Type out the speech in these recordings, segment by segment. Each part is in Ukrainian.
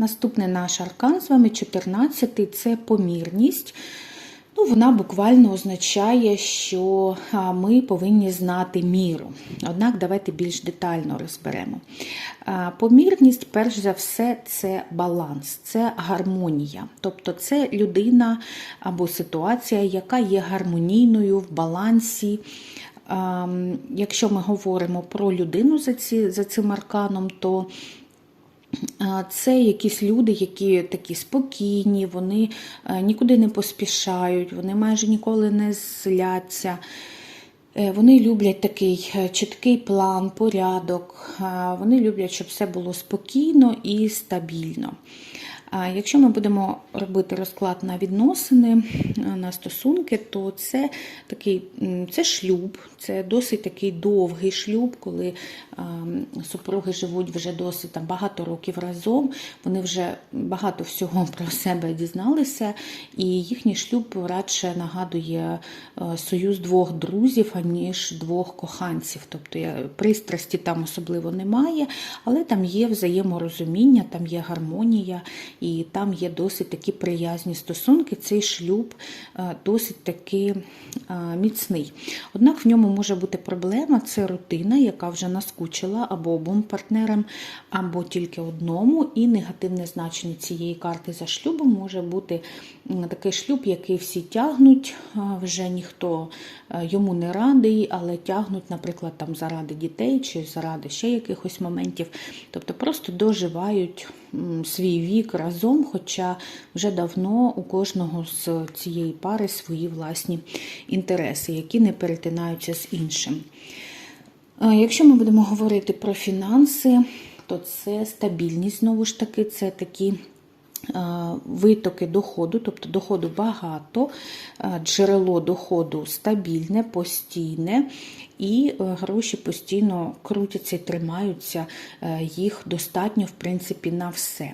Наступний наш аркан з вами 14 це помірність. Ну, вона буквально означає, що ми повинні знати міру. Однак давайте більш детально розберемо. Помірність, перш за все, це баланс, це гармонія. Тобто це людина або ситуація, яка є гармонійною в балансі. Якщо ми говоримо про людину за, цим арканом, то це якісь люди, які такі спокійні, вони е, нікуди не поспішають, вони майже ніколи не зляться. Е, Вони люблять такий е, чіткий план, порядок. Вони люблять, щоб все було спокійно і стабільно. Якщо ми будемо робити розклад на відносини, на стосунки, то це такий це шлюб, це досить такий довгий шлюб, коли супруги живуть вже досить там, багато років разом. Вони вже багато всього про себе дізналися, і їхній шлюб радше нагадує союз двох друзів, аніж двох коханців. Тобто е, пристрасті там особливо немає, але там є взаєморозуміння, там є гармонія, і там є досить такі приязні стосунки. Цей шлюб е, досить таки е, міцний. Однак в ньому може бути проблема це рутина, яка вже наскучила або обом партнерам, або тільки одному. І негативне значення цієї карти за шлюбом може бути такий шлюб, який всі тягнуть, е, вже ніхто йому не радий, але тягнуть, наприклад, там заради дітей чи заради ще якихось моментів. Тобто просто доживають свій вік разом, хоча вже давно у кожного з цієї пари свої власні інтереси, які не перетинаються з іншим. Якщо ми будемо говорити про фінанси, то це стабільність, знову ж таки, це такі витоки доходу, тобто доходу багато, е, джерело доходу стабільне, постійне, і е, гроші постійно крутяться і тримаються, е, їх достатньо, в принципі, на все.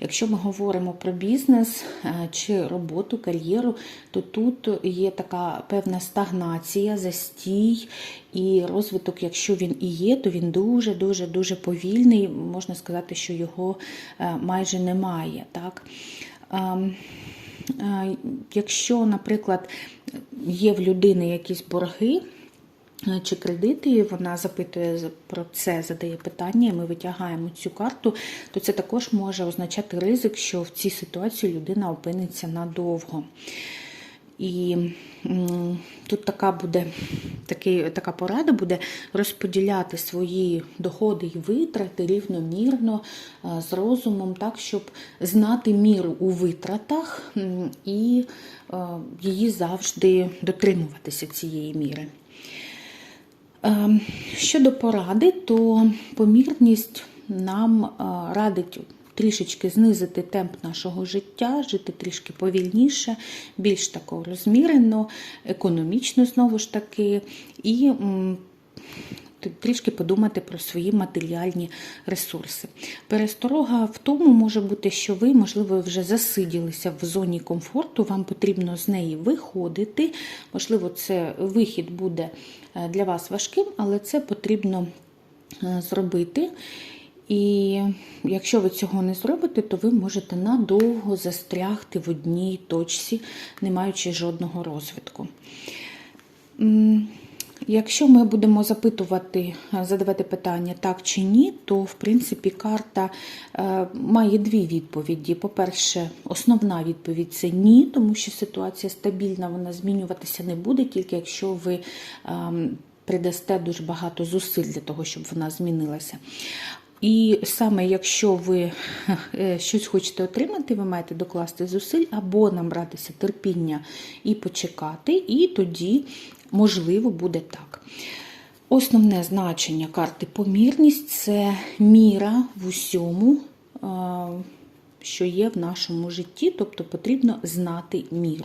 Якщо ми говоримо про бізнес е, чи роботу, кар'єру, то тут є така певна стагнація, застій і розвиток, якщо він і є, то він дуже-дуже дуже повільний. Можна сказати, що його е, майже немає. Так? Ем, е, Якщо, наприклад, є в людини якісь борги, е, чи кредити, і вона запитує про це, задає питання, і ми витягаємо цю карту, то це також може означати ризик, що в цій ситуації людина опиниться надовго. І тут така буде такий, така порада буде розподіляти свої доходи і витрати рівномірно е, з розумом, так, щоб знати міру у витратах і е, її завжди дотримуватися цієї міри. Ем, Щодо поради, то помірність нам е, радить трішечки знизити темп нашого життя, жити трішки повільніше, більш тако розмірено, економічно знову ж таки, і трішки подумати про свої матеріальні ресурси. Пересторога в тому може бути, що ви, можливо, вже засиділися в зоні комфорту, вам потрібно з неї виходити. Можливо, це вихід буде е, для вас важким, але це потрібно е, зробити. І якщо ви цього не зробите, то ви можете надовго застрягти в одній точці, не маючи жодного розвитку. Якщо ми будемо запитувати, е, задавати питання так чи ні, то в принципі карта е, має дві відповіді. По-перше, основна відповідь це ні, тому що ситуація стабільна, вона змінюватися не буде, тільки якщо ви ем, придасте дуже багато зусиль для того, щоб вона змінилася. І саме якщо ви е, щось хочете отримати, ви маєте докласти зусиль або набратися терпіння і почекати, і тоді, можливо, буде так. Основне значення карти помірність це міра в усьому, е, що є в нашому житті, тобто потрібно знати міру.